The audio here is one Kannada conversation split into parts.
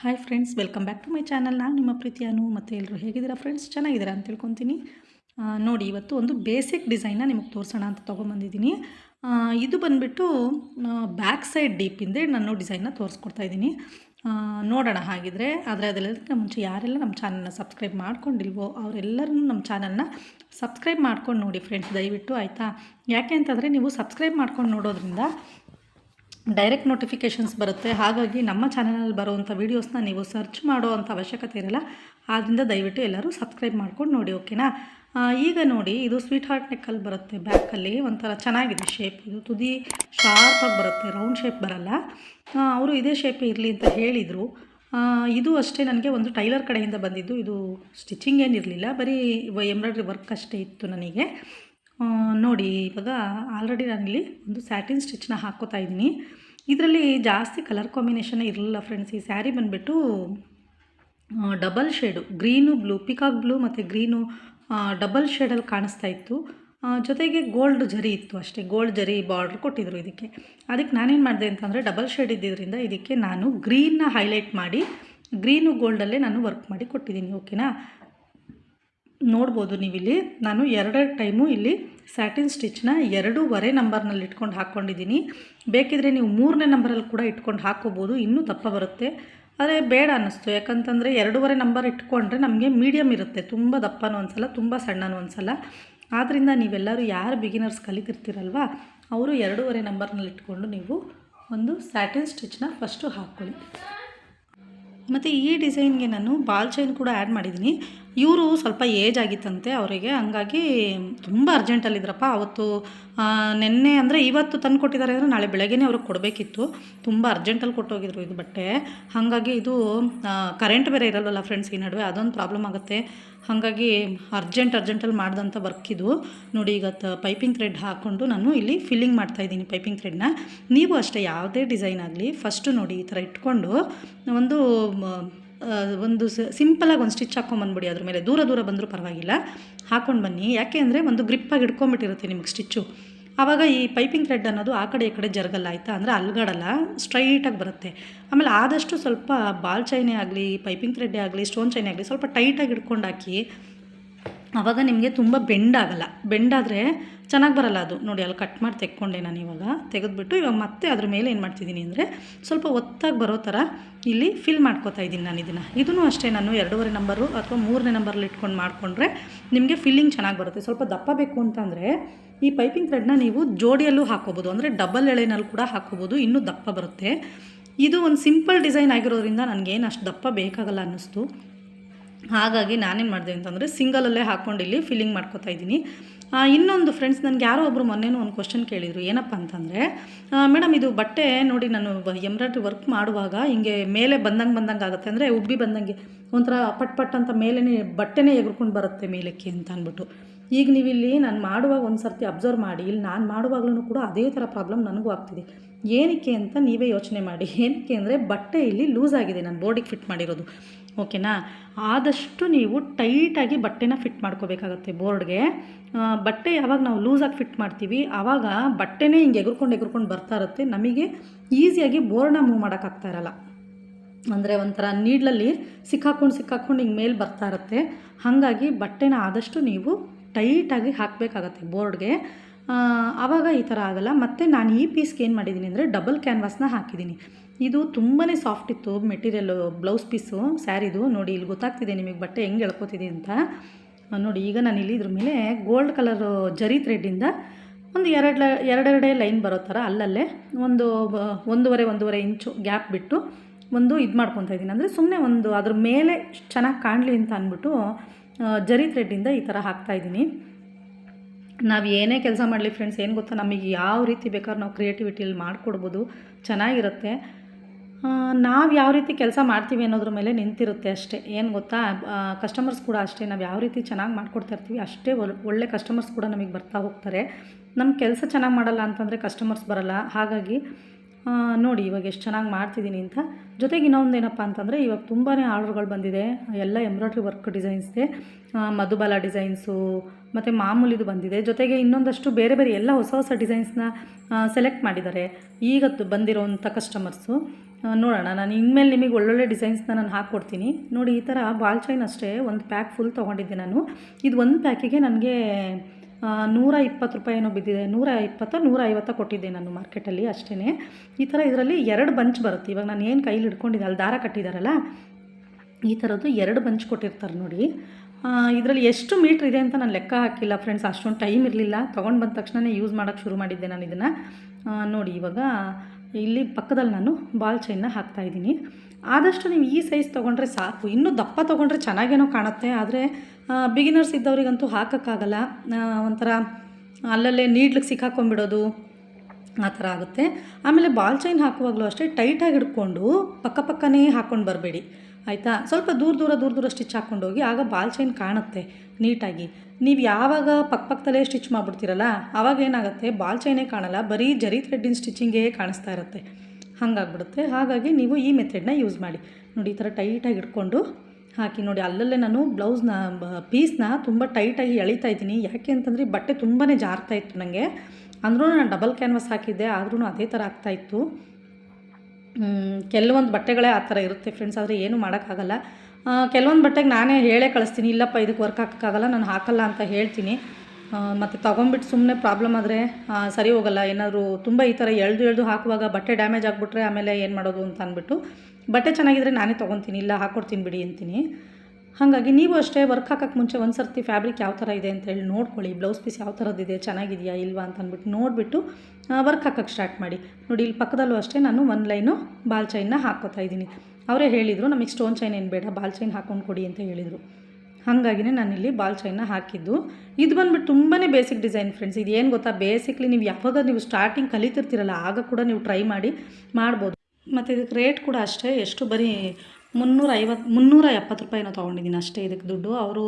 Hi friends welcome back to my channel ನಾನು ನಿಮ್ಮ ಪ್ರೀತಿ ಅನು ಮತ್ತು ಎಲ್ಲರೂ ಹೇಗಿದ್ದೀರಾ ಫ್ರೆಂಡ್ಸ್ ಚೆನ್ನಾಗಿದ್ದೀರಾ ಅಂತ ತಿಳ್ಕೊತೀನಿ. ನೋಡಿ, ಇವತ್ತು ಒಂದು ಬೇಸಿಕ್ ಡಿಸೈನ್ನ ನಿಮಗೆ ತೋರಿಸೋಣ ಅಂತ ತೊಗೊಂಬಂದಿದ್ದೀನಿ. ಇದು ಬಂದುಬಿಟ್ಟು ಬ್ಯಾಕ್ ಸೈಡ್ ಡೀಪಿಂದ ನಾನು ಡಿಸೈನ್ನ ತೋರಿಸ್ಕೊಡ್ತಾ ಇದ್ದೀನಿ. ನೋಡೋಣ ಹಾಗಿದ್ರೆ. ಆದರೆ ಅದೆಲ್ಲದಕ್ಕಿಂತ ಮುಂಚೆ ಯಾರೆಲ್ಲ ನಮ್ಮ ಚಾನಲ್ನ ಸಬ್ಸ್ಕ್ರೈಬ್ ಮಾಡ್ಕೊಂಡಿಲ್ವೋ ಅವರೆಲ್ಲರೂ ನಮ್ಮ ಚಾನಲ್ನ ಸಬ್ಸ್ಕ್ರೈಬ್ ಮಾಡ್ಕೊಂಡು ನೋಡಿ ಫ್ರೆಂಡ್ಸ್ ದಯವಿಟ್ಟು, ಆಯಿತಾ? ಯಾಕೆ ಅಂತಂದರೆ ನೀವು ಸಬ್ಸ್ಕ್ರೈಬ್ ಮಾಡ್ಕೊಂಡು ನೋಡೋದ್ರಿಂದ ಡೈರೆಕ್ಟ್ ನೋಟಿಫಿಕೇಷನ್ಸ್ ಬರುತ್ತೆ. ಹಾಗಾಗಿ ನಮ್ಮ ಚಾನಲಲ್ಲಿ ಬರುವಂಥ ವೀಡಿಯೋಸ್ನ ನೀವು ಸರ್ಚ್ ಮಾಡೋ ಅವಶ್ಯಕತೆ ಇರಲ್ಲ. ಆದ್ದರಿಂದ ದಯವಿಟ್ಟು ಎಲ್ಲರೂ ಸಬ್ಸ್ಕ್ರೈಬ್ ಮಾಡ್ಕೊಂಡು ನೋಡಿ ಓಕೆನಾ ಈಗ ನೋಡಿ, ಇದು ಸ್ವೀಟ್ ಹಾರ್ಟ್ ನೆಕ್ಕಲ್ಲಿ ಬರುತ್ತೆ ಬ್ಯಾಕಲ್ಲಿ ಒಂಥರ ಚೆನ್ನಾಗಿದೆ ಶೇಪ್ ಇದು ತುದಿ ಶಾರ್ಪಾಗಿ ಬರುತ್ತೆ ರೌಂಡ್ ಶೇಪ್ ಬರಲ್ಲ. ಅವರು ಇದೇ ಶೇಪ್ ಇರಲಿ ಅಂತ ಹೇಳಿದರು. ಇದು ಅಷ್ಟೇ ನನಗೆ ಒಂದು ಟೈಲರ್ ಕಡೆಯಿಂದ ಬಂದಿದ್ದು. ಇದು ಸ್ಟಿಚಿಂಗ್ ಏನಿರಲಿಲ್ಲ ಬರೀ ಎಂಬ್ರಾಯ್ಡ್ರಿ ವರ್ಕ್ ಅಷ್ಟೇ ಇತ್ತು ನನಗೆ. ನೋಡಿ, ಇವಾಗ ಆಲ್ರೆಡಿ ನಾನಿಲ್ಲಿ ಒಂದು ಸ್ಯಾಟಿನ್ ಸ್ಟಿಚ್ನ ಹಾಕ್ಕೋತಾ ಇದ್ದೀನಿ. ಇದರಲ್ಲಿ ಜಾಸ್ತಿ ಕಲರ್ ಕಾಂಬಿನೇಷನ್ ಇರಲಿಲ್ಲ ಫ್ರೆಂಡ್ಸ್ ಈ ಸ್ಯಾರಿ ಬಂದುಬಿಟ್ಟು double shade green blue peacock blue ಮತ್ತು ಗ್ರೀನು ಡಬಲ್ ಶೇಡಲ್ಲಿ ಕಾಣಿಸ್ತಾ ಇತ್ತು. ಜೊತೆಗೆ ಗೋಲ್ಡ್ ಜರಿ ಇತ್ತು ಅಷ್ಟೇ ಗೋಲ್ಡ್ ಜರಿ ಬಾರ್ಡ್ರ್ ಕೊಟ್ಟಿದ್ರು ಇದಕ್ಕೆ. ಅದಕ್ಕೆ ನಾನೇನು ಮಾಡಿದೆ ಅಂತಂದರೆ ಡಬಲ್ ಶೇಡ್ ಇದ್ದಿದ್ದರಿಂದ ಇದಕ್ಕೆ ನಾನು ಗ್ರೀನ್ನ ಹೈಲೈಟ್ ಮಾಡಿ ಗ್ರೀನು ಗೋಲ್ಡಲ್ಲೇ ನಾನು ವರ್ಕ್ ಮಾಡಿ ಕೊಟ್ಟಿದ್ದೀನಿ ಓಕೆನಾ ನೋಡ್ಬೋದು ನೀವಿಲ್ಲಿ. ನಾನು ಎರಡೆರಡು ಟೈಮು ಇಲ್ಲಿ ಸ್ಯಾಟಿನ್ ಸ್ಟಿಚ್ನ ಎರಡೂವರೆ ನಂಬರ್ನಲ್ಲಿ ಇಟ್ಕೊಂಡು ಹಾಕ್ಕೊಂಡಿದ್ದೀನಿ. ಬೇಕಿದ್ರೆ ನೀವು ಮೂರನೇ ನಂಬರಲ್ಲಿ ಕೂಡ ಇಟ್ಕೊಂಡು ಹಾಕ್ಕೋಬೋದು ಇನ್ನೂ ದಪ್ಪ ಬರುತ್ತೆ. ಆದರೆ ಬೇಡ ಅನ್ನಿಸ್ತು. ಯಾಕಂತಂದರೆ ಎರಡೂವರೆ ನಂಬರ್ ಇಟ್ಕೊಂಡ್ರೆ ನಮಗೆ ಮೀಡಿಯಮ್ ಇರುತ್ತೆ. ತುಂಬ ದಪ್ಪನೂ ಒಂದ್ಸಲ, ತುಂಬ ಸಣ್ಣನೂ ಒಂದ್ಸಲ. ಆದ್ದರಿಂದ ನೀವೆಲ್ಲರೂ ಯಾರು ಬಿಗಿನರ್ಸ್ ಕಲಿತಿರ್ತೀರಲ್ವ, ಅವರು ಎರಡೂವರೆ ನಂಬರ್ನಲ್ಲಿ ಇಟ್ಕೊಂಡು ನೀವು ಒಂದು ಸ್ಯಾಟಿನ್ ಸ್ಟಿಚ್ನ ಫಸ್ಟು ಹಾಕ್ಕೊಳ್ಳಿ. ಮತ್ತು ಈ ಡಿಸೈನ್ಗೆ ನಾನು ಬಾಲ್ ಚೈನ್ ಕೂಡ ಆ್ಯಡ್ ಮಾಡಿದ್ದೀನಿ. ಇವರು ಸ್ವಲ್ಪ ಏಜ್ ಆಗಿತ್ತಂತೆ ಅವರಿಗೆ. ಹಂಗಾಗಿ ತುಂಬ ಅರ್ಜೆಂಟಲ್ಲಿದ್ರಪ್ಪ ಅವತ್ತು ನಿನ್ನೆ ಅಂದರೆ ಇವತ್ತು ತಂದು ಕೊಟ್ಟಿದ್ದಾರೆ ಅಂದರೆ ನಾಳೆ ಬೆಳಗ್ಗೆನೇ ಅವ್ರಿಗೆ ಕೊಡಬೇಕಿತ್ತು. ತುಂಬ ಅರ್ಜೆಂಟಲ್ಲಿ ಕೊಟ್ಟೋಗಿದ್ರು ಇದು ಬಟ್ಟೆ. ಹಾಗಾಗಿ ಇದು ಕರೆಂಟ್ ಬೇರೆ ಇರಲ್ವಲ್ಲ ಫ್ರೆಂಡ್ಸ್ ಈ ನಡುವೆ, ಅದೊಂದು ಪ್ರಾಬ್ಲಮ್ ಆಗುತ್ತೆ. ಹಾಗಾಗಿ ಅರ್ಜೆಂಟ್ ಅರ್ಜೆಂಟಲ್ಲಿ ಮಾಡಿದಂಥ ವರ್ಕ್ ಇದು. ನೋಡಿ ಈಗ ಪೈಪಿಂಗ್ ಥ್ರೆಡ್ ಹಾಕ್ಕೊಂಡು ನಾನು ಇಲ್ಲಿ ಫಿಲ್ಲಿಂಗ್ ಮಾಡ್ತಾಯಿದ್ದೀನಿ ಪೈಪಿಂಗ್ ಥ್ರೆಡ್ನ ನೀವು ಅಷ್ಟೇ ಯಾವುದೇ ಡಿಸೈನ್ ಆಗಲಿ ಫಸ್ಟು ನೋಡಿ ಈ ಥರ ಇಟ್ಕೊಂಡು ಒಂದು ಒಂದು ಸಿಂಪಲಾಗಿ ಒಂದು ಸ್ಟಿಚ್ ಹಾಕ್ಕೊಂಬಂದ್ಬಿಡಿ ಅದ್ರ ಮೇಲೆ. ದೂರ ದೂರ ಬಂದರೂ ಪರವಾಗಿಲ್ಲ. ಹಾಕೊಂಡು ಬನ್ನಿ. ಯಾಕೆ ಅಂದರೆ ಒಂದು ಗ್ರಿಪ್ಪಾಗಿ ಹಿಡ್ಕೊಂಬಿಟ್ಟಿರುತ್ತೆ ನಿಮಗೆ ಸ್ಟಿಚ್ಚು ಆವಾಗ ಈ ಪೈಪಿಂಗ್ ಥ್ರೆಡ್ ಅನ್ನೋದು ಆ ಕಡೆ ಈ ಕಡೆ ಜರಗಲ್ಲ ಆಯಿತಾ ಅಂದರೆ ಅಲ್ಗಾಡಲ್ಲ ಸ್ಟ್ರೈಟಾಗಿ ಬರುತ್ತೆ. ಆಮೇಲೆ ಆದಷ್ಟು ಸ್ವಲ್ಪ ಬಾಲ್ ಚೈನೇ ಆಗಲಿ ಪೈಪಿಂಗ್ ಥ್ರೆಡ್ಡೇ ಆಗಲಿ ಸ್ಟೋನ್ ಚೈನೇ ಆಗಲಿ ಸ್ವಲ್ಪ ಟೈಟಾಗಿ ಹಿಡ್ಕೊಂಡು ಹಾಕಿ ಆವಾಗ ನಿಮಗೆ ತುಂಬ ಬೆಂಡ್ ಆಗಲ್ಲ. ಬೆಂಡಾದರೆ ಚೆನ್ನಾಗಿ ಬರಲ್ಲ ಅದು. ನೋಡಿ, ಅಲ್ಲಿ ಕಟ್ ಮಾಡಿ ತೆಕ್ಕೊಂಡೆ ನಾನು ಇವಾಗ. ತೆಗೆದುಬಿಟ್ಟು ಇವಾಗ ಮತ್ತೆ ಅದ್ರ ಮೇಲೆ ಏನು ಮಾಡ್ತಿದ್ದೀನಿ ಅಂದರೆ ಸ್ವಲ್ಪ ಒತ್ತಾಗಿ ಬರೋ ಥರ ಇಲ್ಲಿ ಫಿಲ್ ಮಾಡ್ಕೋತಾ ಇದ್ದೀನಿ ನಾನು ಇದನ್ನು. ಇದನ್ನು ಅಷ್ಟೇ ನಾನು ಎರಡೂವರೆ ನಂಬರು ಅಥವಾ ಮೂರನೇ ನಂಬರಲ್ಲಿ ಇಟ್ಕೊಂಡು ಮಾಡಿಕೊಂಡ್ರೆ ನಿಮಗೆ ಫಿಲ್ಲಿಂಗ್ ಚೆನ್ನಾಗಿ ಬರುತ್ತೆ. ಸ್ವಲ್ಪ ದಪ್ಪ ಬೇಕು ಅಂತಂದರೆ ಈ ಪೈಪಿಂಗ್ ಥ್ರೆಡ್ನ ನೀವು ಜೋಡಿಯಲ್ಲೂ ಹಾಕೋಬೋದು ಅಂದರೆ ಡಬಲ್ ಎಳೆನಲ್ಲಿ ಕೂಡ ಹಾಕೋಬೋದು ಇನ್ನೂ ದಪ್ಪ ಬರುತ್ತೆ. ಇದು ಒಂದು ಸಿಂಪಲ್ ಡಿಸೈನ್ ಆಗಿರೋದ್ರಿಂದ ನನಗೇನು ಅಷ್ಟು ದಪ್ಪ ಬೇಕಾಗಲ್ಲ ಅನ್ನಿಸ್ತು. ಹಾಗಾಗಿ ನಾನೇನು ಮಾಡಿದೆ ಅಂತಂದರೆ ಸಿಂಗಲಲ್ಲೇ ಹಾಕ್ಕೊಂಡು ಇಲ್ಲಿ ಫಿಲ್ಲಿಂಗ್ ಮಾಡ್ಕೊತಾ ಇದ್ದೀನಿ. ಇನ್ನೊಂದು ಫ್ರೆಂಡ್ಸ್ ನನಗೆ ಯಾರೋ ಒಬ್ಬರು ಮೊನ್ನೆನೂ ಒಂದು ಕ್ವಶನ್ ಕೇಳಿದರು. ಏನಪ್ಪ ಅಂತಂದರೆ ಮೇಡಮ್ ಇದು ಬಟ್ಟೆ ನೋಡಿ ನಾನು ಎಂಬ್ರಾಯ್ಡ್ರಿ ವರ್ಕ್ ಮಾಡುವಾಗ ಹಿಂಗೆ ಮೇಲೆ ಬಂದಂಗೆ ಬಂದಂಗೆ ಆಗುತ್ತೆ. ಅಂದರೆ ಉಬ್ಬಿ ಬಂದಂಗೆ ಒಂಥರ ಪಟ್ ಪಟ್ ಅಂತ ಮೇಲೇ ಬಟ್ಟೆನೇ ಎಗ್ರ್ಕೊಂಡು ಬರುತ್ತೆ ಮೇಲಕ್ಕೆ ಅಂತ ಅಂದ್ಬಿಟ್ಟು. ಈಗ ನೀವು ಇಲ್ಲಿ ನಾನು ಮಾಡುವಾಗ ಒಂದು ಸರ್ತಿ ಅಬ್ಸರ್ವ್ ಮಾಡಿ, ಇಲ್ಲಿ ನಾನು ಮಾಡುವಾಗಲೂ ಕೂಡ ಅದೇ ಥರ ಪ್ರಾಬ್ಲಮ್ ನನಗೂ ಆಗ್ತಿದೆ. ಏನಕ್ಕೆ ಅಂತ ನೀವೇ ಯೋಚನೆ ಮಾಡಿ. ಏನಕ್ಕೆ ಅಂದರೆ ಬಟ್ಟೆ ಇಲ್ಲಿ ಲೂಸ್ ಆಗಿದೆ, ನಾನು ಬೋರ್ಡಿಗೆ ಫಿಟ್ ಮಾಡಿರೋದು. ಓಕೆನಾ ಆದಷ್ಟು ನೀವು ಟೈಟಾಗಿ ಬಟ್ಟೆನ ಫಿಟ್ ಮಾಡ್ಕೋಬೇಕಾಗತ್ತೆ ಬೋರ್ಡ್ಗೆ ಬಟ್ಟೆ ಯಾವಾಗ ನಾವು ಲೂಸಾಗಿ ಫಿಟ್ ಮಾಡ್ತೀವಿ ಆವಾಗ ಬಟ್ಟೆನೇ ಹಿಂಗೆ ಎಗುರ್ಕೊಂಡು ಎಗುರ್ಕೊಂಡು ಬರ್ತಾ ಇರುತ್ತೆ. ನಮಗೆ ಈಸಿಯಾಗಿ ಬೋರ್ಡ್ನ ಮೂವ್ ಮಾಡೋಕ್ಕಾಗ್ತಾ ಇರಲ್ಲ. ಅಂದರೆ ಒಂಥರ ನೀಡ್ಲಲ್ಲಿ ಸಿಕ್ಕಾಕೊಂಡು ಸಿಕ್ಕಾಕೊಂಡು ಹಿಂಗೆ ಮೇಲೆ ಬರ್ತಾ ಇರುತ್ತೆ. ಹಾಗಾಗಿ ಬಟ್ಟೆನ ಆದಷ್ಟು ನೀವು ಟೈಟಾಗಿ ಹಾಕಬೇಕಾಗತ್ತೆ ಬೋರ್ಡ್ಗೆ. ಆವಾಗ ಈ ಥರ ಆಗಲ್ಲ. ಮತ್ತು ನಾನು ಈ ಪೀಸ್ಗೆ ಏನು ಮಾಡಿದ್ದೀನಿ ಅಂದರೆ ಡಬಲ್ ಕ್ಯಾನ್ವಾಸ್ನ ಹಾಕಿದ್ದೀನಿ. ಇದು ತುಂಬಾ ಸಾಫ್ಟ್ ಇತ್ತು ಮೆಟೀರಿಯಲ್ಲು ಬ್ಲೌಸ್ ಪೀಸು, ಸ್ಯಾರಿದು. ನೋಡಿ, ಇಲ್ಲಿ ಗೊತ್ತಾಗ್ತಿದೆ ನಿಮಗೆ ಬಟ್ಟೆ ಹೆಂಗೆ ಎಳ್ಕೊತಿದೆ ಅಂತ. ನೋಡಿ, ಈಗ ನಾನು ಇಲ್ಲಿ ಇದ್ರ ಮೇಲೆ ಗೋಲ್ಡ್ ಕಲರ್ ಜರಿ ಥ್ರೆಡ್ಡಿಂದ ಒಂದು ಎರಡು ಎರಡೆರಡೇ ಲೈನ್ ಬರೋ ಥರ ಅಲ್ಲಲ್ಲೇ ಒಂದು, ಒಂದೂವರೆ ಒಂದೂವರೆ ಇಂಚು ಗ್ಯಾಪ್ ಬಿಟ್ಟು ಒಂದು ಇದು ಮಾಡ್ಕೊತಾ ಇದ್ದೀನಿ. ಅಂದರೆ ಸುಮ್ಮನೆ ಒಂದು ಅದ್ರ ಮೇಲೆ ಚೆನ್ನಾಗಿ ಕಾಣಲಿ ಅಂತ ಅಂದ್ಬಿಟ್ಟು ಜರಿ ಥ್ರೆಡ್ಡಿಂದ ಈ ಥರ ಹಾಕ್ತಾಯಿದ್ದೀನಿ ನಾವು ಏನೇ ಕೆಲಸ ಮಾಡಲಿ ಫ್ರೆಂಡ್ಸ್ ಏನು ಗೊತ್ತಾ? ನಮಗೆ ಯಾವ ರೀತಿ ಬೇಕಾದ್ರೂ ನಾವು ಕ್ರಿಯೇಟಿವಿಟಿಯಲ್ಲಿ ಮಾಡಿಕೊಡ್ಬೋದು. ಚೆನ್ನಾಗಿರುತ್ತೆ. ನಾವು ಯಾವ ರೀತಿ ಕೆಲಸ ಮಾಡ್ತೀವಿ ಅನ್ನೋದ್ರ ಮೇಲೆ ನಿಂತಿರುತ್ತೆ ಅಷ್ಟೇ. ಏನು ಗೊತ್ತಾ? ಕಸ್ಟಮರ್ಸ್ ಕೂಡ ಅಷ್ಟೇ. ನಾವು ಯಾವ ರೀತಿ ಚೆನ್ನಾಗಿ ಮಾಡ್ಕೊಡ್ತಾ ಇರ್ತೀವಿ ಅಷ್ಟೇ ಒಳ್ಳೆ ಕಸ್ಟಮರ್ಸ್ ಕೂಡ ನಮಗೆ ಬರ್ತಾ ಹೋಗ್ತಾರೆ. ನಮ್ಮ ಕೆಲಸ ಚೆನ್ನಾಗಿ ಮಾಡಲ್ಲ ಅಂತಂದರೆ ಕಸ್ಟಮರ್ಸ್ ಬರಲ್ಲ. ಹಾಗಾಗಿ ನೋಡಿ, ಇವಾಗ ಎಷ್ಟು ಚೆನ್ನಾಗಿ ಮಾಡ್ತಿದ್ದೀನಿ ಅಂತ. ಜೊತೆಗೆ ಇನ್ನೊಂದು ಏನಪ್ಪ ಅಂತಂದರೆ, ಇವಾಗ ತುಂಬಾ ಆರ್ಡ್ರ್ಗಳು ಬಂದಿದೆ. ಎಲ್ಲ ಎಂಬ್ರಾಯ್ಡ್ರಿ ವರ್ಕ್ ಡಿಸೈನ್ಸ್ದೆ ಮಧುಬಾಲ ಡಿಸೈನ್ಸು, ಮತ್ತು ಮಾಮೂಲಿದು ಬಂದಿದೆ. ಜೊತೆಗೆ ಇನ್ನೊಂದಷ್ಟು ಬೇರೆ ಬೇರೆ ಎಲ್ಲ ಹೊಸ ಹೊಸ ಡಿಸೈನ್ಸ್ನ ಸೆಲೆಕ್ಟ್ ಮಾಡಿದ್ದಾರೆ. ಈಗ ಬಂದಿರೋವಂಥ ಕಸ್ಟಮರ್ಸು. ನೋಡೋಣ, ನಾನು ಇನ್ಮೇಲೆ ನಿಮಗೆ ಒಳ್ಳೊಳ್ಳೆ ಡಿಸೈನ್ಸ್ನ ನಾನು ಹಾಕ್ಕೊಡ್ತೀನಿ ನೋಡಿ, ಈ ಥರ ಬಾಲ್ ಚೈನ್ ಅಷ್ಟೇ, ಒಂದು ಪ್ಯಾಕ್ ಫುಲ್ ತೊಗೊಂಡಿದ್ದೆ ನಾನು. ಇದು ಒಂದು ಪ್ಯಾಕಿಗೆ ನನಗೆ ನೂರ ಇಪ್ಪತ್ತು ರೂಪಾಯಿ ಏನೋ ಬಿದ್ದಿದೆ. ನೂರ ಇಪ್ಪತ್ತು ನೂರ ಐವತ್ತ ಕೊಟ್ಟಿದ್ದೆ ನಾನು ಮಾರ್ಕೆಟಲ್ಲಿ ಅಷ್ಟೇ ಈ ಥರ ಇದರಲ್ಲಿ ಎರಡು ಬಂಚ್ ಬರುತ್ತೆ. ಇವಾಗ ನಾನು ಏನು ಕೈಲಿ ಹಿಡ್ಕೊಂಡಿದ್ದೆ, ಅಲ್ಲಿ ದಾರ ಕಟ್ಟಿದಾರಲ್ಲ, ಈ ಥರದ್ದು ಎರಡು ಬಂಚ್ ಕೊಟ್ಟಿರ್ತಾರೆ ನೋಡಿ. ಇದರಲ್ಲಿ ಎಷ್ಟು ಮೀಟ್ರ್ ಇದೆ ಅಂತ ನಾನು ಲೆಕ್ಕ ಹಾಕಿಲ್ಲ ಫ್ರೆಂಡ್ಸ್. ಅಷ್ಟೊಂದು ಟೈಮ್ ಇರಲಿಲ್ಲ. ತೊಗೊಂಡು ಬಂದ ತಕ್ಷಣವೇ ಯೂಸ್ ಮಾಡೋಕ್ಕೆ ಶುರು ಮಾಡಿದ್ದೆ ನಾನು ಇದನ್ನು. ನೋಡಿ ಇವಾಗ ಇಲ್ಲಿ ಪಕ್ಕದಲ್ಲಿ ನಾನು ಬಾಲ್ ಚೈನ್ನ ಹಾಕ್ತಾಯಿದ್ದೀನಿ ಆದಷ್ಟು ನೀವು ಈ ಸೈಜ್ ತೊಗೊಂಡ್ರೆ ಸಾಕು. ಇನ್ನೂ ದಪ್ಪ ತೊಗೊಂಡ್ರೆ ಚೆನ್ನಾಗೇನೋ ಕಾಣುತ್ತೆ. ಆದರೆ ಬಿಗಿನರ್ಸ್ ಇದ್ದವರಿಗಂತೂ ಹಾಕೋಕ್ಕಾಗಲ್ಲ. ಒಂಥರ ಅಲ್ಲಲ್ಲೇ ನೀಡ್ಲಿಕ್ಕೆ ಸಿಕ್ಕಾಕೊಂಡ್ಬಿಡೋದು ಆ ಥರ ಆಗುತ್ತೆ. ಆಮೇಲೆ ಬಾಲ್ ಚೈನ್ ಹಾಕುವಾಗಲೂ ಅಷ್ಟೇ ಟೈಟಾಗಿ ಹಿಡ್ಕೊಂಡು ಪಕ್ಕ ಪಕ್ಕನೇ ಹಾಕ್ಕೊಂಡು ಬರಬೇಡಿ. ಆಯಿತಾ? ಸ್ವಲ್ಪ ದೂರ ದೂರ ದೂರ ದೂರ ಸ್ಟಿಚ್ ಹಾಕ್ಕೊಂಡೋಗಿ ಆಗ ಬಾಲ್ ಚೈನ್ ಕಾಣುತ್ತೆ ನೀಟಾಗಿ. ನೀವು ಯಾವಾಗ ಪಕ್ಕ ಪಕ್ಕದಲ್ಲೇ ಸ್ಟಿಚ್ ಮಾಡಿಬಿಡ್ತೀರಲ್ಲ ಆವಾಗ ಏನಾಗುತ್ತೆ? ಬಾಲ್ ಚೈನೇ ಕಾಣಲ್ಲ, ಬರೀ ಜರಿ ಥ್ರೆಡ್ಡಿನ ಸ್ಟಿಚಿಂಗೇ ಕಾಣಿಸ್ತಾ ಇರುತ್ತೆ. ಹಾಗಾಗ್ಬಿಡುತ್ತೆ. ಹಾಗಾಗಿ ನೀವು ಈ ಮೆಥಡ್ನ ಯೂಸ್ ಮಾಡಿ. ನೋಡಿ, ಈ ಥರ ಟೈಟಾಗಿ ಹಿಡ್ಕೊಂಡು ಹಾಕಿ ನೋಡಿ, ಅಲ್ಲಲ್ಲೇ ನಾನು ಬ್ಲೌಸ್ನ ಪೀಸ್ನ ತುಂಬ ಟೈಟಾಗಿ ಎಳಿತಾ ಇದ್ದೀನಿ. ಯಾಕೆ ಅಂತಂದರೆ ಬಟ್ಟೆ ತುಂಬಾ ಜಾರ್ತಾ ಇತ್ತು ನನಗೆ ಅಂದ್ರೂ ನಾನು ಡಬಲ್ ಕ್ಯಾನ್ವಾಸ್ ಹಾಕಿದ್ದೆ ಆದ್ರೂ ಅದೇ ಥರ ಆಗ್ತಾಯಿತ್ತು ಕೆಲವೊಂದು ಬಟ್ಟೆಗಳೇ ಆ ಥರ ಇರುತ್ತೆ ಫ್ರೆಂಡ್ಸ್ ಆದರೆ ಏನೂ ಮಾಡೋಕ್ಕಾಗಲ್ಲ. ಕೆಲವೊಂದು ಬಟ್ಟೆಗೆ ನಾನೇ ಹೇಳೇ ಕಳಿಸ್ತೀನಿ, ಇಲ್ಲಪ್ಪ ಇದಕ್ಕೆ ವರ್ಕ್ ಹಾಕೋಕ್ಕಾಗಲ್ಲ, ನಾನು ಹಾಕಲ್ಲ ಅಂತ ಹೇಳ್ತೀನಿ. ಮತ್ತು ತೊಗೊಂಬಿಟ್ಟು ಸುಮ್ಮನೆ ಪ್ರಾಬ್ಲಮ್ ಆದರೆ ಸರಿ ಹೋಗಲ್ಲ. ಏನಾದರೂ ತುಂಬ ಈ ಥರ ಎಳ್ದು ಎಳ್ದು ಹಾಕುವಾಗ ಬಟ್ಟೆ ಡ್ಯಾಮೇಜ್ ಆಗಿಬಿಟ್ರೆ ಆಮೇಲೆ ಏನು ಮಾಡೋದು ಅಂತ ಅಂದ್ಬಿಟ್ಟು, ಬಟ್ಟೆ ಚೆನ್ನಾಗಿದ್ರೆ ನಾನೇ ತೊಗೊತೀನಿ, ಇಲ್ಲ ಹಾಕ್ಕೊಡ್ತೀನಿ ಬಿಡಿ ಅಂತೀನಿ. ಹಾಗಾಗಿ ನೀವು ಅಷ್ಟೇ ವರ್ಕ್ ಹಾಕೋಕ್ಕೆ ಮುಂಚೆ ಒಂದು ಸರ್ತಿ ಫ್ಯಾಬ್ರಿಕ್ ಯಾವ ಥರ ಇದೆ ಅಂತ ಹೇಳಿ ನೋಡ್ಕೊಳ್ಳಿ. ಬ್ಲೌಸ್ ಪೀಸ್ ಯಾವ ಥರದ್ದಿದೆ ಚೆನ್ನಾಗಿದೆಯಾ ಇಲ್ವಾ ಅಂತ ಅಂದ್ಬಿಟ್ಟು ನೋಡಿಬಿಟ್ಟು ವರ್ಕ್ ಹಾಕೋಕ್ಕೆ ಸ್ಟಾರ್ಟ್ ಮಾಡಿ. ನೋಡಿ, ಇಲ್ಲಿ ಪಕ್ಕದಲ್ಲೂ ಅಷ್ಟೇ ನಾನು ಒಂದು ಲೈನು ಬಾಲ್ ಚೈನ್ನ ಹಾಕ್ಕೋತಾ ಇದ್ದೀನಿ. ಅವರೇ ಹೇಳಿದರು, ನಮಗೆ ಸ್ಟೋನ್ ಚೈನ್ ಏನು ಬೇಡ ಬಾಲ್ ಚೈನ್ ಹಾಕ್ಕೊಂಡು ಕೊಡಿ ಅಂತ ಹೇಳಿದರು. ಹಾಗಾಗಿನೇ ನಾನಿಲ್ಲಿ ಬಾಲ್ ಚೈನ ಹಾಕಿದ್ದು. ಇದು ಬಂದ್ಬಿಟ್ಟು ತುಂಬಾ ಬೇಸಿಕ್ ಡಿಸೈನ್ ಫ್ರೆಂಡ್ಸ್ ಇದು ಏನು ಗೊತ್ತಾ? ಬೇಸಿಕ್ಲಿ ನೀವು ಯಾವಾಗ ನೀವು ಸ್ಟಾರ್ಟಿಂಗ್ ಕಲಿತಿರ್ತೀರಲ್ಲ, ಆಗ ಕೂಡ ನೀವು ಟ್ರೈ ಮಾಡಿ ಮಾಡ್ಬೋದು. ಮತ್ತು ಇದಕ್ಕೆ ರೇಟ್ ಕೂಡ ಅಷ್ಟೇ. ಎಷ್ಟು? ಬರೀ ಮುನ್ನೂರ ಐವತ್ತು ಮುನ್ನೂರ ಎಪ್ಪತ್ತು ರೂಪಾಯಿನೋ ತೊಗೊಂಡಿದ್ದೀನಿ ಅಷ್ಟೇ ಇದಕ್ಕೆ ದುಡ್ಡು. ಅವರು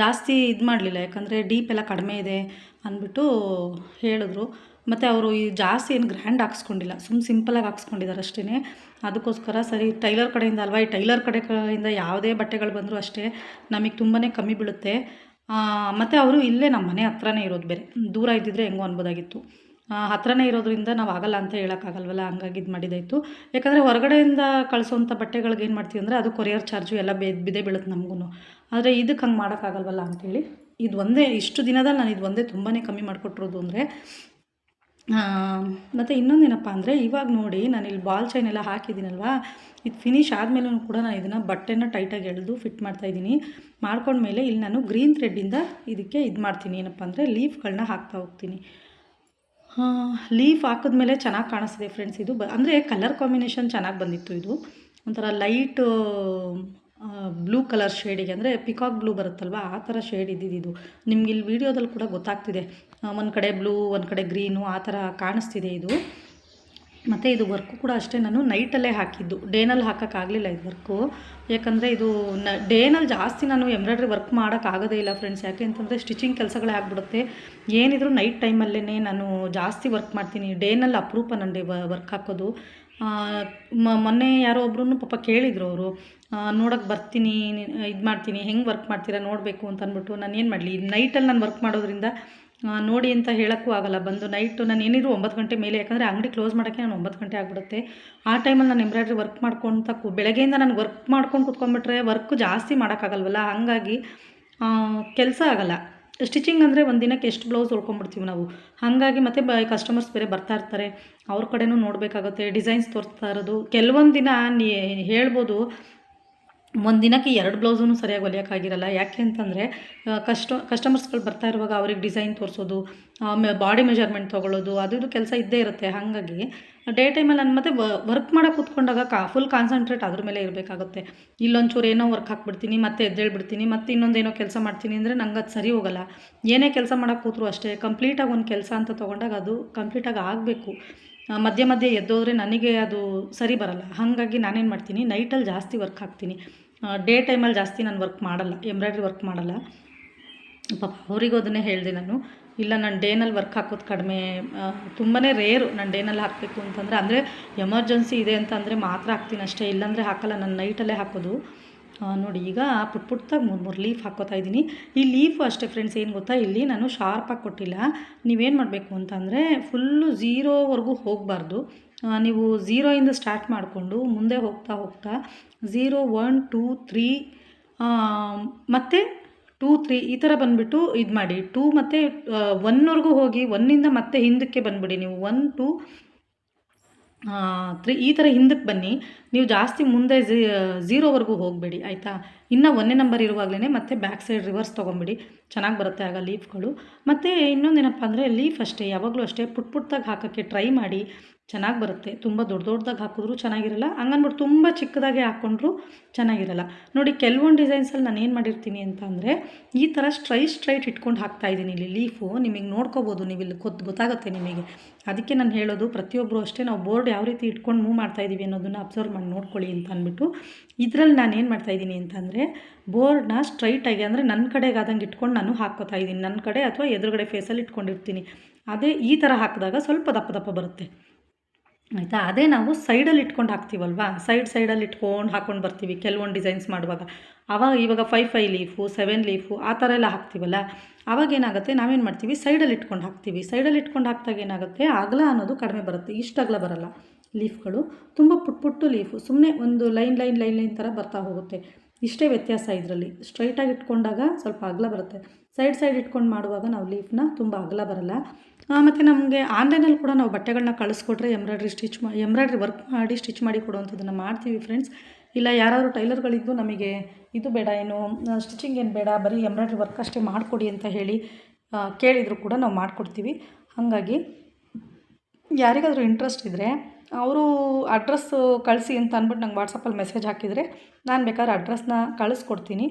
ಜಾಸ್ತಿ ಇದು ಮಾಡಲಿಲ್ಲ. ಯಾಕಂದರೆ ಡೀಪ್ ಎಲ್ಲ ಕಡಿಮೆ ಇದೆ ಅಂದ್ಬಿಟ್ಟು ಹೇಳಿದ್ರು. ಮತ್ತು ಅವರು ಈ ಜಾಸ್ತಿ ಏನು ಗ್ರ್ಯಾಂಡ್ ಹಾಕ್ಸ್ಕೊಂಡಿಲ್ಲ. ಸುಮ್ಮ ಸಿಂಪಲಾಗಿ ಹಾಕ್ಸ್ಕೊಂಡಿದ್ದಾರೆ ಅಷ್ಟೇ ಅದಕ್ಕೋಸ್ಕರ ಸರಿ, ಟೈಲರ್ ಕಡೆಯಿಂದ ಅಲ್ವಾ? ಈ ಟೈಲರ್ ಕಡೆ ಕಡೆಯಿಂದ ಯಾವುದೇ ಬಟ್ಟೆಗಳು ಬಂದರೂ ಅಷ್ಟೇ ನಮಗೆ ತುಂಬಾ ಕಮ್ಮಿ ಬೀಳುತ್ತೆ. ಮತ್ತು ಅವರು ಇಲ್ಲೇ ನಮ್ಮ ಮನೆ ಹತ್ರನೇ ಇರೋದು ಬೇರೆ. ದೂರ ಇದ್ದಿದ್ರೆ ಹೆಂಗೋ ಅನ್ಬೋದಾಗಿತ್ತು. ಹತ್ರನೇ ಇರೋದ್ರಿಂದ ನಾವು ಆಗಲ್ಲ ಅಂತ ಹೇಳೋಕ್ಕಾಗಲ್ವಲ್ಲ ಹಂಗಾಗಿ ಇದು ಮಾಡಿದಾಯಿತು. ಯಾಕಂದರೆ ಹೊರಗಡೆಯಿಂದ ಕಳಿಸೋಂಥ ಬಟ್ಟೆಗಳಿಗೆ ಏನು ಮಾಡ್ತೀವಿ ಅಂದರೆ ಅದು ಕೊರಿಯರ್ ಚಾರ್ಜು ಎಲ್ಲ ಬೇ, ಬಿದೆ ಬೀಳುತ್ತೆ ನಮಗೂ ಆದರೆ ಇದಕ್ಕೆ ಹಂಗೆ ಮಾಡೋಕ್ಕಾಗಲ್ವಲ್ಲ ಅಂಥೇಳಿ ಇದು ಒಂದೇ, ಇಷ್ಟು ದಿನದಲ್ಲಿ ನಾನು ಇದು ಒಂದೇ ತುಂಬಾ ಕಮ್ಮಿ ಮಾಡಿಕೊಟ್ಟಿರೋದು ಅಂದರೆ ಮತ್ತು ಇನ್ನೊಂದೇನಪ್ಪ ಅಂದರೆ, ಇವಾಗ ನೋಡಿ ನಾನು ಇಲ್ಲಿ ಬಾಲ್ ಚೈನ್ ಎಲ್ಲ ಹಾಕಿದ್ದೀನಲ್ವಾ? ಇದು ಫಿನಿಶ್ ಆದಮೇಲೂ ಕೂಡ ನಾನು ಇದನ್ನು ಬಟ್ಟೆನ ಟೈಟಾಗಿ ಎಳೆದು ಫಿಟ್ ಮಾಡ್ತಾಯಿದ್ದೀನಿ ಮಾಡ್ಕೊಂಡ್ಮೇಲೆ ಇಲ್ಲಿ ನಾನು ಗ್ರೀನ್ ಥ್ರೆಡ್ಡಿಂದ ಇದಕ್ಕೆ ಇದು ಮಾಡ್ತೀನಿ. ಏನಪ್ಪ ಅಂದರೆ ಲೀಫ್ಗಳನ್ನ ಹಾಕ್ತಾ ಹೋಗ್ತೀನಿ. ಲೀಫ್ ಹಾಕಿದ್ಮೇಲೆ ಚೆನ್ನಾಗಿ ಕಾಣಿಸ್ತಿದೆ ಫ್ರೆಂಡ್ಸ್ ಇದು. ಬ ಅಂದರೆ ಕಲರ್ ಕಾಂಬಿನೇಷನ್ ಚೆನ್ನಾಗಿ ಬಂದಿತ್ತು ಇದು. ಒಂಥರ ಲೈಟ್ ಬ್ಲೂ ಕಲರ್ ಶೇಡಿಗೆ ಅಂದರೆ ಪಿಕಾಕ್ ಬ್ಲೂ ಬರುತ್ತಲ್ವ, ಆ ಥರ ಶೇಡ್ ಇದ್ದಿದ್ದು ನಿಮ್ಗೆ ಇಲ್ಲಿ ವೀಡಿಯೋದಲ್ಲಿ ಕೂಡ ಗೊತ್ತಾಗ್ತಿದೆ. ಒಂದು ಕಡೆ ಬ್ಲೂ ಒಂದು ಕಡೆ ಗ್ರೀನು ಆ ಥರ ಕಾಣಿಸ್ತಿದೆ ಇದು. ಮತ್ತು ಇದು ವರ್ಕು ಕೂಡ ಅಷ್ಟೇ, ನಾನು ನೈಟಲ್ಲೇ ಹಾಕಿದ್ದು. ಡೇನಲ್ಲಿ ಹಾಕೋಕ್ಕಾಗಲಿಲ್ಲ ಇದು ವರ್ಕು ಯಾಕಂದರೆ ಇದು ನ ಡೇನಲ್ಲಿ ಜಾಸ್ತಿ ನಾನು ಎಂಬ್ರಾಯ್ಡ್ರಿ ವರ್ಕ್ ಮಾಡೋಕ್ಕಾಗೋದೇ ಇಲ್ಲ ಫ್ರೆಂಡ್ಸ್ ಯಾಕೆ ಅಂತಂದರೆ ಸ್ಟಿಚಿಂಗ್ ಕೆಲಸಗಳೇ ಆಗಿಬಿಡುತ್ತೆ. ಏನಿದ್ರು ನೈಟ್ ಟೈಮಲ್ಲೇ ನಾನು ಜಾಸ್ತಿ ವರ್ಕ್ ಮಾಡ್ತೀನಿ. ಡೇನಲ್ಲಿ ಅಪರೂಪ ನನ್ನ ಡೇ ವರ್ಕ್ ಹಾಕೋದು. ಮೊನ್ನೆ ಯಾರೋ ಒಬ್ರು ಪಾಪ ಕೇಳಿದರು ಅವರು. ನೋಡೋಕ್ಕೆ ಬರ್ತೀನಿ, ಇದು ಮಾಡ್ತೀನಿ, ಹೆಂಗೆ ವರ್ಕ್ ಮಾಡ್ತೀರಾ ನೋಡಬೇಕು ಅಂತ ಅಂದ್ಬಿಟ್ಟು ನಾನು ಏನು ಮಾಡಲಿ? ನೈಟಲ್ಲಿ ನಾನು ವರ್ಕ್ ಮಾಡೋದ್ರಿಂದ ನೋಡಿ ಅಂತ ಹೇಳೋಕ್ಕೂ ಆಗಲ್ಲ. ಬಂದು ನೈಟು ನಾನು ಏನಿದ್ರು ಒಂಬತ್ತು ಗಂಟೆ ಮೇಲೆ, ಯಾಕಂದರೆ ಅಂಗಡಿ ಕ್ಲೋಸ್ ಮಾಡೋಕ್ಕೆ ನಾನು ಒಂಬತ್ತು ಗಂಟೆ ಆಗಿಬಿಡುತ್ತೆ. ಆ ಟೈಮಲ್ಲಿ ನಾನು ಎಂಬ್ರಾಯ್ಡ್ರಿ ವರ್ಕ್ ಮಾಡ್ಕೊತ ಕು, ಬೆಳಗ್ಗೆಯಿಂದ ನಾನು ವರ್ಕ್ ಮಾಡ್ಕೊಂಡು ಕುತ್ಕೊಂಡ್ಬಿಟ್ರೆ ವರ್ಕ್ ಜಾಸ್ತಿ ಮಾಡೋಕ್ಕಾಗಲ್ವಲ್ಲ? ಹಾಗಾಗಿ ಕೆಲಸ ಆಗಲ್ಲ. ಸ್ಟಿಚಿಂಗ್ ಅಂದರೆ ಒಂದು ದಿನಕ್ಕೆ ಎಷ್ಟು ಬ್ಲೌಸ್ ಹೊಲ್ಕೊಂಡ್ಬಿಡ್ತೀವಿ ನಾವು. ಹಾಗಾಗಿ ಮತ್ತೆ ಬ ಕಸ್ಟಮರ್ಸ್ ಬೇರೆ ಬರ್ತಾ ಇರ್ತಾರೆ. ಅವ್ರ ಕಡೆನೂ ನೋಡಬೇಕಾಗುತ್ತೆ ಡಿಸೈನ್ಸ್ ತೋರಿಸ್ತಾ ಇರೋದು. ಕೆಲವೊಂದು ದಿನ ನೀ ಹೇಳ್ಬೋದು, ಒಂದು ದಿನಕ್ಕೆ ಎರಡು ಬ್ಲೌಸೂ ಸರಿಯಾಗಿ ಹೊಲಿಯೋಕ್ಕಾಗಿರಲ್ಲ ಯಾಕೆ ಅಂತಂದರೆ ಕಸ್ಟ ಕಸ್ಟಮರ್ಸ್ಗಳು ಬರ್ತಾ ಇರುವಾಗ ಅವ್ರಿಗೆ ಡಿಸೈನ್ ತೋರಿಸೋದು ಬಾಡಿ ಮೆಜರ್ಮೆಂಟ್ ತೊಗೊಳ್ಳೋದು, ಅದು ಇದು ಕೆಲಸ ಇದ್ದೇ ಇರುತ್ತೆ ಹಾಗಾಗಿ. ಡೇ ಟೈಮಲ್ಲಿ ನಾನು ಮತ್ತೆ ವರ್ಕ್ ಮಾಡೋಕೆ ಕೂತ್ಕೊಂಡಾಗ ಕಾ ಫುಲ್ ಕಾನ್ಸಂಟ್ರೇಟ್ ಅದ್ರ ಮೇಲೆ ಇರಬೇಕಾಗುತ್ತೆ. ಇಲ್ಲೊಂಚೂರು ಏನೋ ವರ್ಕ್ ಹಾಕ್ಬಿಡ್ತೀನಿ, ಮತ್ತೆ ಎದ್ದೇಳ್ಬಿಡ್ತೀನಿ, ಮತ್ತೆ ಇನ್ನೊಂದೇನೋ ಕೆಲಸ ಮಾಡ್ತೀನಿ ಅಂದರೆ ನಂಗೆ ಅದು ಸರಿ ಹೋಗಲ್ಲ. ಏನೇ ಕೆಲಸ ಮಾಡೋಕೆ ಕೂತ್ರು ಅಷ್ಟೇ ಕಂಪ್ಲೀಟಾಗಿ ಒಂದು ಕೆಲಸ ಅಂತ ತೊಗೊಂಡಾಗ ಅದು ಕಂಪ್ಲೀಟಾಗಿ ಆಗಬೇಕು. ಮಧ್ಯೆ ಮಧ್ಯೆ ಎದ್ದೋದ್ರೆ ನನಗೆ ಅದು ಸರಿ ಬರಲ್ಲ. ಹಾಗಾಗಿ ನಾನೇನು ಮಾಡ್ತೀನಿ ನೈಟಲ್ಲಿ ಜಾಸ್ತಿ ವರ್ಕ್ ಹಾಕ್ತೀನಿ. ಡೇ ಟೈಮಲ್ಲಿ ಜಾಸ್ತಿ ನಾನು ವರ್ಕ್ ಮಾಡಲ್ಲ ಎಂಬ್ರಾಯ್ಡ್ರಿ ವರ್ಕ್ ಮಾಡಲ್ಲ. ಪಾಪ ಅವರಿಗೂ ಅದನ್ನೇ ಹೇಳಿದೆ ನಾನು. ಇಲ್ಲ, ನಾನು ಡೇನಲ್ಲಿ ವರ್ಕ್ ಹಾಕೋದು ಕಡಿಮೆ ತುಂಬಾ ರೇರು ನಾನು ಡೇನಲ್ಲಿ ಹಾಕಬೇಕು ಅಂತಂದರೆ, ಅಂದರೆ ಎಮರ್ಜೆನ್ಸಿ ಇದೆ ಅಂತಂದರೆ ಮಾತ್ರ ಹಾಕ್ತೀನಿ ಅಷ್ಟೇ, ಇಲ್ಲಾಂದರೆ ಹಾಕಲ್ಲ, ನಾನು ನೈಟಲ್ಲೇ ಹಾಕೋದು. ನೋಡಿ, ಈಗ ಪುಟ್ ಪುಟ್ಟಾಗಿ ಮೂರು ಮೂರು ಲೀಫ್ ಹಾಕೋತಾ ಇದ್ದೀನಿ. ಈ ಲೀಫು ಅಷ್ಟೇ ಫ್ರೆಂಡ್ಸ್ ಏನು ಗೊತ್ತಾ? ಇಲ್ಲಿ ನಾನು ಶಾರ್ಪಾಗಿ ಕೊಟ್ಟಿಲ್ಲ. ನೀವೇನು ಮಾಡಬೇಕು ಅಂತಂದರೆ ಫುಲ್ಲು ಝೀರೋವರೆಗೂ ಹೋಗಬಾರ್ದು. ನೀವು ಝೀರೋಯಿಂದ ಸ್ಟಾರ್ಟ್ ಮಾಡಿಕೊಂಡು ಮುಂದೆ ಹೋಗ್ತಾ ಹೋಗ್ತಾ ಝೀರೋ ಒನ್ ಟೂ ತ್ರೀ ಮತ್ತು ಟೂ, ತ್ರೀ ಈ ಥರ ಬಂದುಬಿಟ್ಟು ಇದು ಮಾಡಿ. ಟೂ ಮತ್ತು ಒನ್ವರೆಗೂ ಹೋಗಿ ಒನ್ನಿಂದ ಮತ್ತೆ ಹಿಂದಕ್ಕೆ ಬಂದುಬಿಡಿ ನೀವು. ಒನ್, ಟು ತ್ರೀ ಈ ಥರ ಹಿಂದಕ್ಕೆ ಬನ್ನಿ. ನೀವು ಜಾಸ್ತಿ ಮುಂದೆ ಝೀರೋವರೆಗೂ ಹೋಗಬೇಡಿ, ಆಯಿತಾ? ಇನ್ನು ಒಂದೇ ನಂಬರ್ ಇರುವಾಗಲೇ ಮತ್ತೆ ಬ್ಯಾಕ್ ಸೈಡ್ ರಿವರ್ಸ್ ತೊಗೊಂಬಿಡಿ. ಚೆನ್ನಾಗಿ ಬರುತ್ತೆ ಆಗ ಲೀಫ್ಗಳು. ಮತ್ತು ಇನ್ನೊಂದೇನಪ್ಪ ಅಂದರೆ ಲೀಫ್ ಅಷ್ಟೇ, ಯಾವಾಗಲೂ ಅಷ್ಟೇ ಪುಟ್ ಪುಟ್ದಾಗಿ ಹಾಕೋಕ್ಕೆ ಟ್ರೈ ಮಾಡಿ. ಚೆನ್ನಾಗಿ ಬರುತ್ತೆ. ತುಂಬ ದೊಡ್ಡ ದೊಡ್ಡದಾಗಿ ಹಾಕಿದ್ರು ಚೆನ್ನಾಗಿರಲ್ಲ. ಹಂಗನ್ಬಿಟ್ಟು ತುಂಬ ಚಿಕ್ಕದಾಗೆ ಹಾಕ್ಕೊಂಡ್ರು ಚೆನ್ನಾಗಿರಲ್ಲ. ನೋಡಿ, ಕೆಲವೊಂದು ಡಿಸೈನ್ಸಲ್ಲಿ ನಾನು ಏನು ಮಾಡಿರ್ತೀನಿ ಅಂತ ಅಂದರೆ, ಈ ಥರ ಸ್ಟ್ರೈ ಸ್ಟ್ರೈಟ್ ಇಟ್ಕೊಂಡು ಹಾಕ್ತಾ ಇದ್ದೀನಿ. ಇಲ್ಲಿ ಲೀಫು, ನಿಮಗೆ ನೋಡ್ಕೋಬೋದು, ನೀವು ಇಲ್ಲಿ ಗೊತ್ತು ಗೊತ್ತಾಗುತ್ತೆ ನಿಮಗೆ. ಅದಕ್ಕೆ ನಾನು ಹೇಳೋದು ಪ್ರತಿಯೊಬ್ಬರು ಅಷ್ಟೇ ನಾವು ಬೋರ್ಡ್ ಯಾವ ರೀತಿ ಇಟ್ಕೊಂಡು ಮೂವ್ ಮಾಡ್ತಾ ಇದ್ದೀವಿ ಅನ್ನೋದನ್ನು ಅಬ್ಸರ್ವ್ ಮಾಡಿ ನೋಡ್ಕೊಳ್ಳಿ ಅಂತ ಅಂದ್ಬಿಟ್ಟು, ಇದರಲ್ಲಿ ನಾನು ಏನು ಮಾಡ್ತಾ ಇದ್ದೀನಿ ಅಂತಂದರೆ ಬೋರ್ಡ್ನ ಸ್ಟ್ರೈಟಾಗಿ ಅಂದರೆ ನನ್ನ ಕಡೆಗಾದಂಗೆ ಇಟ್ಕೊಂಡು ನಾನು ಹಾಕ್ಕೋತಾ ಇದ್ದೀನಿ ನನ್ನ ಕಡೆ ಅಥವಾ ಎದುರುಗಡೆ ಫೇಸಲ್ಲಿ ಇಟ್ಕೊಂಡಿರ್ತೀನಿ. ಅದೇ ಈ ಥರ ಹಾಕಿದಾಗ ಸ್ವಲ್ಪ ದಪ್ಪ ದಪ್ಪ ಬರುತ್ತೆ. ಆಯಿತಾ? ಅದೇ ನಾವು ಸೈಡಲ್ಲಿ ಇಟ್ಕೊಂಡು ಹಾಕ್ತೀವಲ್ವಾ? ಸೈಡ್ ಸೈಡಲ್ಲಿ ಇಟ್ಕೊಂಡು ಹಾಕ್ಕೊಂಡು ಬರ್ತೀವಿ ಕೆಲವೊಂದು ಡಿಸೈನ್ಸ್ ಮಾಡುವಾಗ. ಅವಾಗ ಇವಾಗ five five leaf seven leaf ಆ ಥರ ಎಲ್ಲ ಹಾಕ್ತೀವಲ್ಲ? ಅವಾಗ ಏನಾಗುತ್ತೆ? ನಾವೇನು ಮಾಡ್ತೀವಿ? ಸೈಡಲ್ಲಿ ಇಟ್ಕೊಂಡು ಹಾಕ್ತೀವಿ. ಸೈಡಲ್ಲಿ ಇಟ್ಕೊಂಡು ಹಾಕಿದಾಗ ಏನಾಗುತ್ತೆ? ಅಗಲ ಅನ್ನೋದು ಕಡಿಮೆ ಬರುತ್ತೆ. ಇಷ್ಟು ಅಗಲ ಬರಲ್ಲ ಲೀಫ್ಗಳು ತುಂಬ ಪುಟ್ ಪುಟ್ಟು ಲೀಫು ಸುಮ್ಮನೆ ಒಂದು ಲೈನ್ ಲೈನ್ ಲೈನ್ ಲೈನ್ ಥರ ಬರ್ತಾ ಹೋಗುತ್ತೆ. ಇಷ್ಟೇ ವ್ಯತ್ಯಾಸ ಇದರಲ್ಲಿ. ಸ್ಟ್ರೈಟಾಗಿ ಇಟ್ಕೊಂಡಾಗ ಸ್ವಲ್ಪ ಅಗಲ ಬರುತ್ತೆ. ಸೈಡ್ ಸೈಡ್ ಇಟ್ಕೊಂಡು ಮಾಡುವಾಗ ನಾವು ಲೀಫ್ನ ತುಂಬ ಅಗಲ ಬರಲ್ಲ. ಮತ್ತು ನಮಗೆ ಆನ್ಲೈನಲ್ಲಿ ಕೂಡ ನಾವು ಬಟ್ಟೆಗಳನ್ನ ಕಳಿಸ್ಕೊಟ್ರೆ ಎಂಬ್ರಾಯ್ಡ್ರಿ ಸ್ಟಿಚ್ ಮಾ, ಎಂಬ್ರಾಯ್ಡ್ರಿ ವರ್ಕ್ ಮಾಡಿ ಸ್ಟಿಚ್ ಮಾಡಿ ಕೊಡುವಂಥದ್ದನ್ನು ಮಾಡ್ತೀವಿ ಫ್ರೆಂಡ್ಸ್ ಇಲ್ಲ ಯಾರಾದರೂ ಟೈಲರ್ಗಳಿದ್ದು ನಮಗೆ ಇದು ಬೇಡ, ಏನು ಸ್ಟಿಚಿಂಗ್ ಏನು ಬೇಡ, ಬರೀ ಎಂಬ್ರಾಯ್ಡ್ರಿ ವರ್ಕ್ ಅಷ್ಟೇ ಮಾಡಿಕೊಡಿ ಅಂತ ಹೇಳಿ ಕೇಳಿದರೂ ಕೂಡ ನಾವು ಮಾಡಿಕೊಡ್ತೀವಿ. ಹಾಗಾಗಿ ಯಾರಿಗಾದರೂ ಇಂಟ್ರೆಸ್ಟ್ ಇದ್ದರೆ ಅವರು ಅಡ್ರೆಸ್ ಕಳಿಸಿ ಅಂತ ಅಂದ್ಬಿಟ್ಟು ನಂಗೆ ವಾಟ್ಸಪ್ಪಲ್ಲಿ ಮೆಸೇಜ್ ಹಾಕಿದರೆ ನಾನು ಬೇಕಾದ್ರೆ ಅಡ್ರೆಸ್ನ ಕಳಿಸ್ಕೊಡ್ತೀನಿ.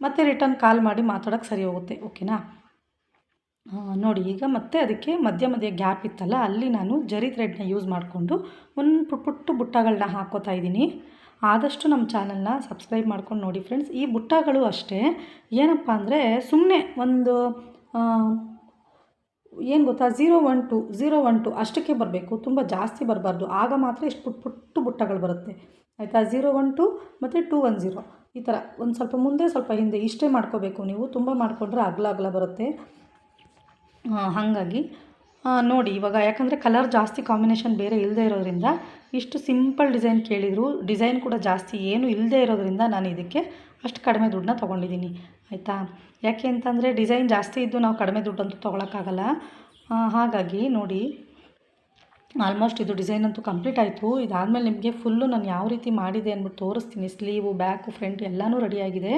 ಮತ್ತೆ ರಿಟರ್ನ್ ಕಾಲ್ ಮಾಡಿ ಮಾತಾಡೋಕ್ಕೆ ಸರಿ ಹೋಗುತ್ತೆ ಓಕೆನಾ ನೋಡಿ, ಈಗ ಮತ್ತೆ ಅದಕ್ಕೆ ಮಧ್ಯ ಮಧ್ಯ ಗ್ಯಾಪ್ ಇತ್ತಲ್ಲ, ಅಲ್ಲಿ ನಾನು ಜರಿ ಥ್ರೆಡ್ನ ಯೂಸ್ ಮಾಡಿಕೊಂಡು ಒಂದು ಪುಟ್ಟ ಪುಟ್ಟು ಬುಟ್ಟಗಳನ್ನ ಹಾಕೋತಾ ಇದ್ದೀನಿ. ಆದಷ್ಟು ನಮ್ಮ ಚಾನಲ್ನ ಸಬ್ಸ್ಕ್ರೈಬ್ ಮಾಡ್ಕೊಂಡು ನೋಡಿ ಫ್ರೆಂಡ್ಸ್. ಈ ಬುಟ್ಟಗಳು ಅಷ್ಟೇ. ಏನಪ್ಪ ಅಂದರೆ ಸುಮ್ಮನೆ ಒಂದು ಏನು ಗೊತ್ತಾ? Zero one two zero one two ಅಷ್ಟಕ್ಕೆ ಬರಬೇಕು. ತುಂಬ ಜಾಸ್ತಿ ಬರಬಾರ್ದು. ಆಗ ಮಾತ್ರ ಇಷ್ಟು ಪುಟ್ ಪುಟ್ಟು ಬುಟ್ಟಗಳು ಬರುತ್ತೆ. ಆಯಿತಾ? ಝೀರೋ ಒನ್ ಟು ಮತ್ತು ಟೂ ಒನ್ ಝೀರೋ ಈ ಥರ ಒಂದು ಸ್ವಲ್ಪ ಮುಂದೆ, ಸ್ವಲ್ಪ ಹಿಂದೆ ಇಷ್ಟೇ ಮಾಡ್ಕೋಬೇಕು ನೀವು. ತುಂಬ ಮಾಡಿಕೊಂಡ್ರೆ ಅಗಲ ಅಗಲ ಬರುತ್ತೆ. ಹಾಗಾಗಿ ನೋಡಿ, ಇವಾಗ ಯಾಕಂದರೆ ಕಲರ್ ಜಾಸ್ತಿ ಕಾಂಬಿನೇಷನ್ ಬೇರೆ ಇಲ್ಲದೆ ಇರೋದ್ರಿಂದ ಇಷ್ಟು ಸಿಂಪಲ್ ಡಿಸೈನ್ ಕೇಳಿದರು ಡಿಸೈನ್ ಕೂಡ ಜಾಸ್ತಿ ಏನು ಇಲ್ಲದೆ ಇರೋದ್ರಿಂದ ನಾನು ಇದಕ್ಕೆ ಅಷ್ಟು ಕಡಿಮೆ ದುಡ್ಡನ್ನ ತೊಗೊಂಡಿದ್ದೀನಿ, ಆಯಿತಾ? ಯಾಕೆ ಅಂತಂದರೆ ಡಿಸೈನ್ ಜಾಸ್ತಿ ಇದ್ದು ನಾವು ಕಡಿಮೆ ದುಡ್ಡಂತೂ ತೊಗೊಳಕ್ಕಾಗಲ್ಲ. ಹಾಗಾಗಿ ನೋಡಿ ಆಲ್ಮೋಸ್ಟ್ ಇದು ಡಿಸೈನ್ ಅಂತೂ ಕಂಪ್ಲೀಟ್ ಆಯಿತು. ಇದಾದಮೇಲೆ ನಿಮಗೆ ಫುಲ್ಲು ನಾನು ಯಾವ ರೀತಿ ಮಾಡಿದೆ ಅಂದ್ಬಿಟ್ಟು ತೋರಿಸ್ತೀನಿ. ಸ್ಲೀವು ಬ್ಯಾಕು ಫ್ರಂಟ್ ಎಲ್ಲನೂ ರೆಡಿಯಾಗಿದೆ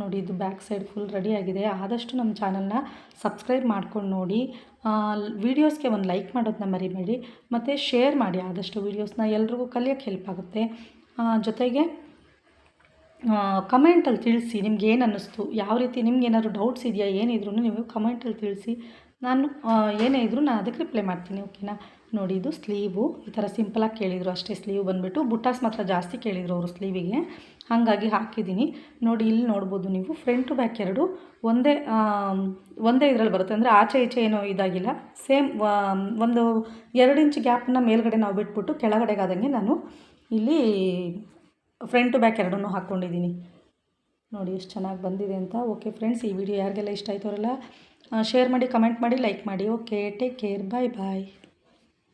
ನೋಡಿ, ಇದು ಬ್ಯಾಕ್ ಸೈಡ್ ಫುಲ್ ರೆಡಿ ಆಗಿದೆ. ಆದಷ್ಟು ನಮ್ಮ ಚಾನಲ್ನ ಸಬ್ಸ್ಕ್ರೈಬ್ ಮಾಡ್ಕೊಂಡು ನೋಡಿ. ವೀಡಿಯೋಸ್ಗೆ ಒಂದು ಲೈಕ್ ಮಾಡೋದನ್ನ ಮರಿಬೇಡಿ. ಮತ್ತು ಶೇರ್ ಮಾಡಿ ಆದಷ್ಟು ವೀಡಿಯೋಸ್ನ ಎಲ್ರಿಗೂ ಕಲಿಯೋಕ್ಕೆ ಹೆಲ್ಪ್ ಆಗುತ್ತೆ. ಜೊತೆಗೆ ಕಮೆಂಟಲ್ಲಿ ತಿಳಿಸಿ ನಿಮ್ಗೆ ಏನು ಅನ್ನಿಸ್ತು, ಯಾವ ರೀತಿ ನಿಮ್ಗೆ ಏನಾದ್ರು ಡೌಟ್ಸ್ ಇದೆಯಾ ಏನಿದ್ರು ನೀವು ಕಮೆಂಟಲ್ಲಿ ತಿಳಿಸಿ. ನಾನು ಏನೇ ಇದ್ದರೂ ನಾನು ಅದಕ್ಕೆ ರಿಪ್ಲೈ ಮಾಡ್ತೀನಿ ಓಕೆನಾ ನೋಡಿ ಇದು ಸ್ಲೀವು, ಈ ಥರ ಸಿಂಪಲಾಗಿ ಕೇಳಿದರು ಅಷ್ಟೇ ಸ್ಲೀವ್ ಬಂದುಬಿಟ್ಟು. ಬುಟಾಸ್ ಮಾತ್ರ ಜಾಸ್ತಿ ಕೇಳಿದರು ಅವರು ಸ್ಲೀವಿಗೆ. ಹಾಗಾಗಿ ಹಾಕಿದ್ದೀನಿ. ನೋಡಿ, ಇಲ್ಲಿ ನೋಡ್ಬೋದು ನೀವು, ಫ್ರಂಟ್ ಟು ಬ್ಯಾಕ್ ಎರಡು, ಒಂದೇ ಒಂದೇ ಇದರಲ್ಲಿ ಬರುತ್ತೆ. ಅಂದರೆ ಆಚೆ ಈಚೆ ಏನೋ ಇದಾಗಿಲ್ಲ. ಸೇಮ್ ಒಂದು ಎರಡು ಇಂಚ್ ಗ್ಯಾಪನ್ನ ಮೇಲ್ಗಡೆ ನಾವು ಬಿಟ್ಬಿಟ್ಟು ಕೆಳಗಡೆಗಾದಂಗೆ ನಾನು ಇಲ್ಲಿ ಫ್ರಂಟ್ ಟು ಬ್ಯಾಕ್ ಎರಡನ್ನೂ ಹಾಕ್ಕೊಂಡಿದ್ದೀನಿ. ನೋಡಿ, ಎಷ್ಟು ಚೆನ್ನಾಗಿ ಬಂದಿದೆ ಅಂತ. ಓಕೆ ಫ್ರೆಂಡ್ಸ್, ಈ ವಿಡಿಯೋ ಯಾರಿಗೆಲ್ಲ ಇಷ್ಟ ಆಯ್ತು ಅವರೆಲ್ಲ ಶೇರ್ ಮಾಡಿ, ಕಮೆಂಟ್ ಮಾಡಿ, ಲೈಕ್ ಮಾಡಿ. Okay, take care. Bye bye.